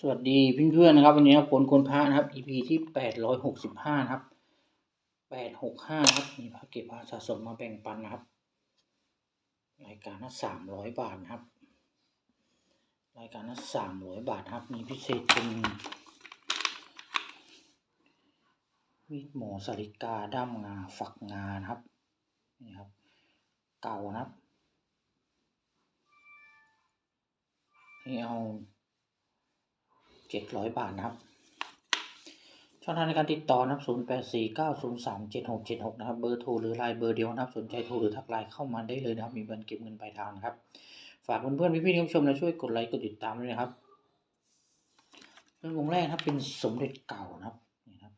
สวัสดีเพื่อนๆนะครับ วันนี้ครับผลคนพระนะครับ EP ที่แปดร้อยหกสิบห้านะครับแปดหกห้าครับมีพระเก็บพระสะสมมาแบ่งปันนะครับ รายการละสามร้อยบาทนะครับ รายการละสามร้อยบาทครับ มีพิเศษเป็นมีดหมอสาริกาด้ามงาฝักงานะครับนี่ครับ เก่านะครับนี่เอา เจ็ดร้อยบาทนะครับช่องทางในการติดต่อนะครับ 0 8 4 9 0 3 7 6 7 6 นะครับ เบอร์โทรหรือไลน์เบอร์เดียวนะครับ สนใจโทรหรือทักไลน์เข้ามาได้เลยนะครับ มีบันเก็บเงินปลายทางนะครับ ฝากเพื่อนๆพี่ๆที่ชมและช่วยกดไลค์กดติดตามด้วยนะครับเรื่องวงแรกนะครับเป็นสมเด็จเก่านะครับนี่ครับ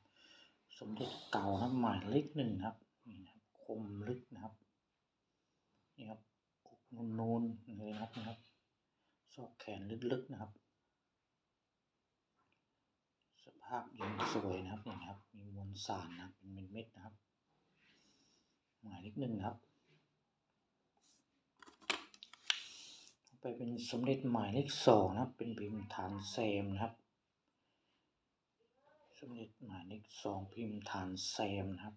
สมเด็จเก่านะครับหมายเลขหนึ่งนะครับนี่นะครับคมลึกนะครับนี่ครับอกนูนๆเลยนะครับนะครับซอกแขนลึกๆนะครับ ส ภาพยังสวยนะครับนี่นะครับ มีมวลสารนะครับเป็นเม็ดๆนะครับ หมายเลขหนึ่งนะครับ ไปเป็นสมเด็จหมายเลขสองนะครับ เป็นพิมพ์ฐานแซมนะครับ สมเด็จหมายเลขสองพิมพ์ฐานแซมนะครับ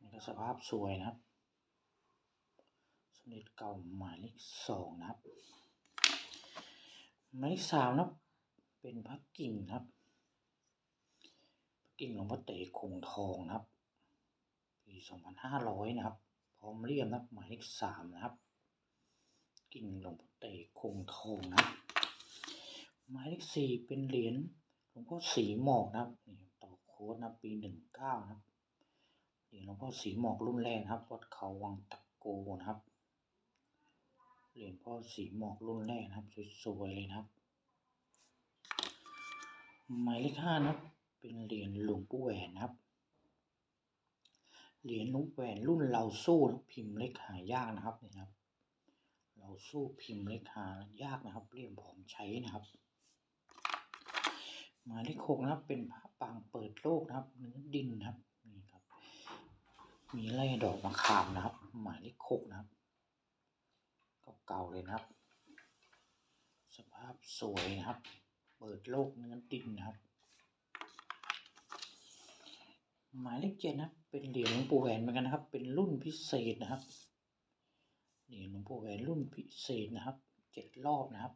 นี่ก็สภาพสวยนะครับ สมเด็จเก่าหมายเลขสองนะครับหมายเลขสามนะครับเป็นพระกิ่งนะครับ กิ่งหลวงพ่อเต๋คงทองนะครับ ปีสองพันห้าร้อยนะครับ พร้อมเรียมนะครับหมายเลขสามนะครับ กิ่งหลวงพ่อเต๋คงทองนะหมายเลขสี่เป็นเหรียญหลวงพ่อสีหมอกนะครับนี่ต่อโค้ดนะปีหนึ่งเก้านะครับเหรียญหลวงพ่อสีหมอกรุ่นแรกนะครับวัดเขาวังตะโกนะครับ เหรียญพ่อสีหมอกรุ่นแรกนะครับสวยๆเลยนะครับ หมายเลขห้านะครับ เป็นเหรียญหลวงปู่แหวนนะครับ เหรียญหลวงแหวนรุ่นเราสู้พิมพ์เล็กหายากนะครับนี่ครับ เราสู้พิมพ์เล็กหายากนะครับเรียมพร้อมใช้นะครับหมายเลขหกนะครับ เป็นพระปางเปิดโลกนะครับเนื้อดินนะครับนี่ครับ มีไล่ดอกมะขามนะครับ หมายเลขหกนะครับเก่าๆเลยนะครับ สภาพสวยนะครับ เปิดโลกเนื้อดินนะครับ หมายเลขเจ็ดนะครับ เป็นเหรียญหลวงปู่แหวนเหมือนกันนะครับ เป็นรุ่นพิเศษนะครับเหรียญหลวงปู่แหวนรุ่นพิเศษนะครับเจ็ดรอบนะครับ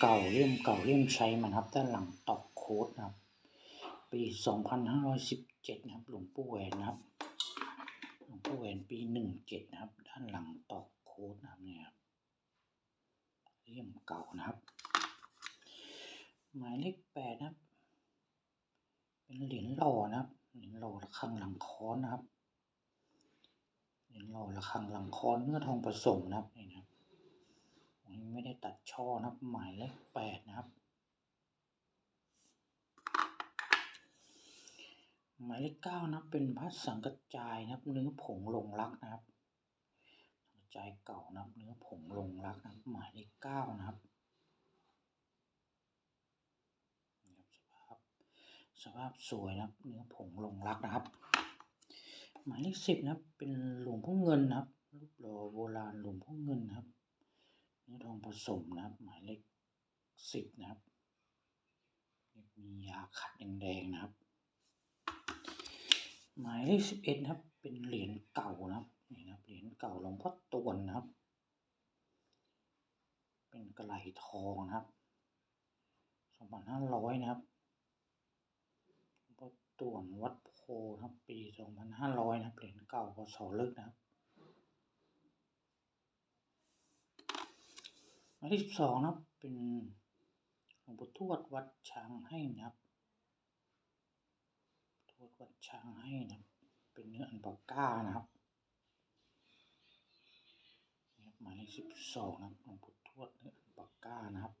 เก่าเล่มเก่าเล่มใช้มันครับด้านหลังตอกโค้ดนะครับ ปีสองพันห้าร้อยสิบเจ็ดนะครับ หลวงปู่แหวนนะครับ หลวงปู่แหวนปีหนึ่งเจ็ดนะครับ ด้านหลังตอกโค้ดนะครับเนี่ยครับเลี่ยมเก่านะครับ หมายเลขแปดนะครับ เป็นหรียญหล่อนะครับเหรียญหล่อระฆังหลังค้อนนะครับเหรียญหล่อระฆังหลังค้อนเนื้อทองผสมนะครับนี่นะครับผมยังไม่ได้ตัดช่อนะครับหมายเลขแปดนะครับหมายเลขเก้านะเป็นพระสังกัจจายนะครับ เนื้อผงลงรักนะครับใจเก่านะครับ เนื้อผงลงรักนะครับ หมายเลขเก้านะครับนี่ครับ สภาพสวยนะครับ เนื้อผงลงรักนะครับ หมายเลขสิบนะครับ เป็นหลวงพ่อเงินนะครับรูปหล่อโบราณหลวงพ่อเงินนะครับ เนื้อทองผสมนะครับ หมายเลขสิบนะครับ มียาขัดแดงๆนะครับ หมายเลขสิบเอ็ดนะครับ เป็นเหรียญเก่านะครับนี่นะครับเหรียญเก่าหลวงพ่อตวนนะครับ เป็นกระไหลทองนะครับสองพันห้าร้อยนะครับ ตวนวัดโพนะครับปีสองพันห้าร้อยนะเหรียญเก่าพศเลิกนะครับหมายเลขสิบสองนะครับเป็นหลวงปู่ทวดวัดช้างให้นะครับทวดวัดช้างให้นะครับ เป็นเนื้ออันปาก้านะครับนี่ครับหมายเลขสิบสองนะครับหลวงปู่ทวดเนื้ออันปาก้านะครับ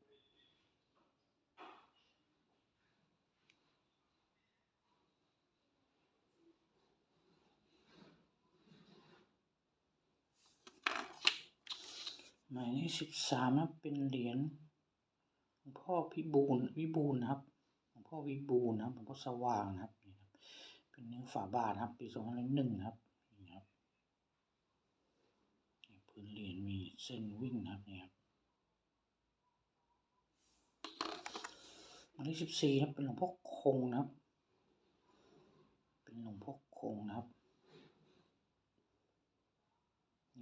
หมายเลขสิบสามนะเป็นเหรียญหลวงพ่อพิบูลวิบูลนะครับหลวงพ่อวิบูลนะครับหลวงพ่อสว่างนะครับนี่ครับ เป็นเนื้อฝาบาทครับ ปีสองพันหนึ่งครับนี่ครับพื้นเหรียญมีเส้นวิ่งนะครับนี่ครับหมายเลขสิบสี่ครับเป็นหลวงพ่อคงนะครับ เป็นหลวงพ่อคงนะครับ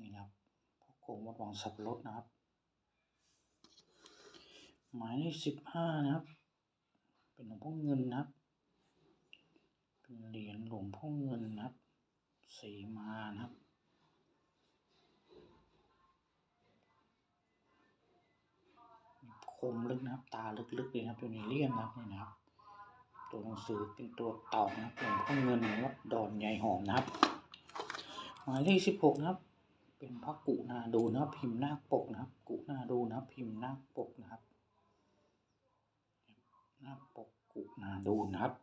นี่ครับ พ่อคงวัดวังสับปะรถนะครับ หมายเลขสิบห้านะครับ เป็นหลวงพ่อเงินนะครับ เป็นเหรียญหลวงพ่อเงินนะครับสีมานะครับคมลึกนะครับ ตาลึกๆเลยนะครับตัวนี้เลี่ยมนะครับนี่นะครับ ตัวหนังสือเป็นตัวเต่านะครับหลวงพ่อเงินวัดดอนใหญ่หอมนะครับ หมายเลขสิบหกนะครับ เป็นพระกุนาดูนะครับ พิมพ์นาคปกนะครับ กุนาดูนะครับ พิมพ์นาคปกนะครับนาคปกกุนาดูนะครับ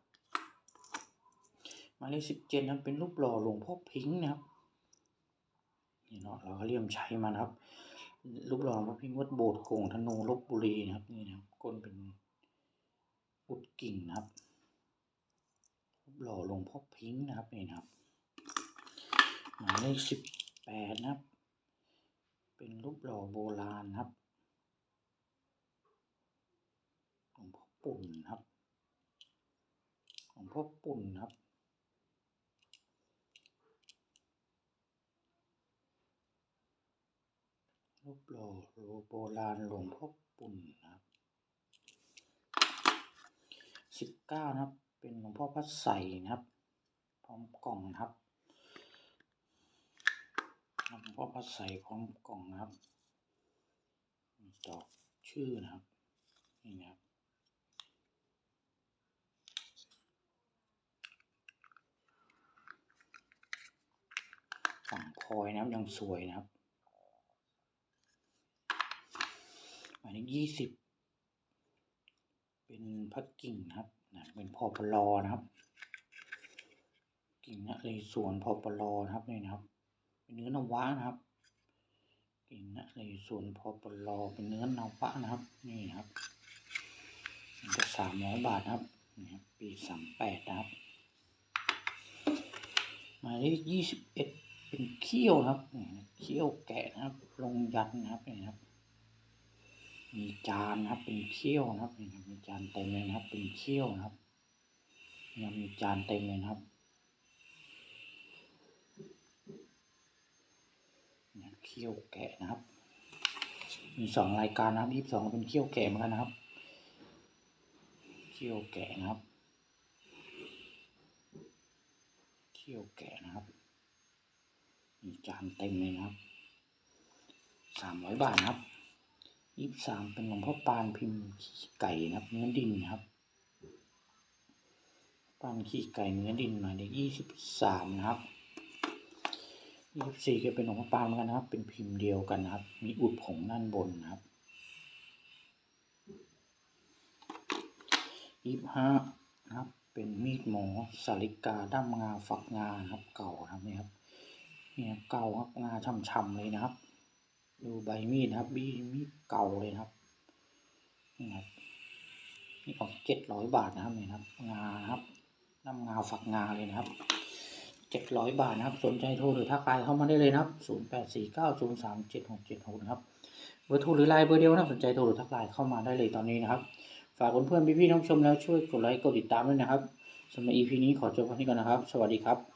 หมายเลขสิบเจ็ดนะเป็นรูปหล่อหลวงพ่อพิงค์นะครับนี่เนาะเราก็เลี่ยมใช้มานะครับ รูปหล่อหลวงพ่อพิงค์วัดโบสถ์โกงธนูลบบุรีนะครับนี่นะครับก้นเป็นอุดกิ่งนะครับ รูปหล่อหลวงพ่อพิงค์นะครับนี่นะครับ หมายเลขสิบแปดนะครับ เป็นรูปหล่อโบราณครับหลวงพ่อปุ่นครับหลวงพ่อปุ่นครับรูปหล่อโบราณหลวงพ่อปุ่นนะครับสิบเก้านะครับ เป็นหลวงพ่อพระใสนะครับ พร้อมกล่องครับ หลวงพ่อพระใสพร้อมกล่องนะครับมีดอกชื่อนะครับ นี่นะครับฝั่งพลอยนะครับยังสวยนะครับหมายเลขยี่สิบเป็นพระกิ่งนะครับนะเป็นพอปลอนะครับ กิ่งนะเลยสวนพอปลอนะครับนี่นะครับ เป็นเนื้อนวะนะครับกิ่งนะเลยสวนพอปลอเป็นเนื้อนวะนะครับ นี่ครับมันจะสามร้อยบาทครับนี่ครับปีสามแปดนะครับหมายเลขยี่สิบเอ็ดเป็นเขี้ยวนะครับเขี้ยวแกะนะครับ ลงยันนะครับนี่ครับ มีจานนะครับ เป็นเขี้ยวนะครับนี่ครับมีจานเต็มเลยนะครับ เป็นเขี้ยวนะครับนี่ครับมีจานเต็มเลยนะครับนี่ครับ เขี้ยวแกะนะครับ มีสองรายการนะครับยี่สิบสองเป็นเขี้ยวแกะเหมือนกันนะครับ เขี้ยวแกะนะครับ เขี้ยวแกะนะครับ มีจานเต็มเลยนะครับสามร้อยบาทนะครับยี่สิบสามเป็นหลวงพ่อปานพิมพ์ขี้ไก่นะครับ เนื้อดินนะครับปานขี้ไก่เนื้อดินหมายเลขยี่สิบสามนะครับ ยี่สิบสี่ก็เป็นหลวงพ่อปานเหมือนกันนะครับ เป็นพิมพ์เดียวกันนะครับ มีอุดผงด้านบนนะครับยี่สิบห้านะครับ เป็นมีดหมอสาลิกาด้ามงาฝักงานครับเก่าครับนี่ครับเนี่ยเก่าครับงาช่ำๆเลยนะครับ ดูใบมีดนะครับบีมีดเก่าเลยครับนี่ครับนี่ออกเจ็ดร้อยบาทนะครับนี่นะครับงาครับน้ำงาฝักงาเลยนะครับ เจ็ดร้อยบาทนะครับ สนใจโทรหรือทักไลน์เข้ามาได้เลยนะครับศูนย์แปดสี่เก้าศูนย์สามเจ็ดหกเจ็ดหกนะครับ เบอร์โทรหรือไลน์เบอร์เดียวนะสนใจโทรหรือทักไลน์เข้ามาได้เลยตอนนี้นะครับ ฝากเพื่อนๆพี่ๆน้องชมแล้วช่วยกดไลค์กดติดตามด้วยนะครับสำหรับ EP นี้ขอจบแค่นี้ก่อนนะครับ สวัสดีครับ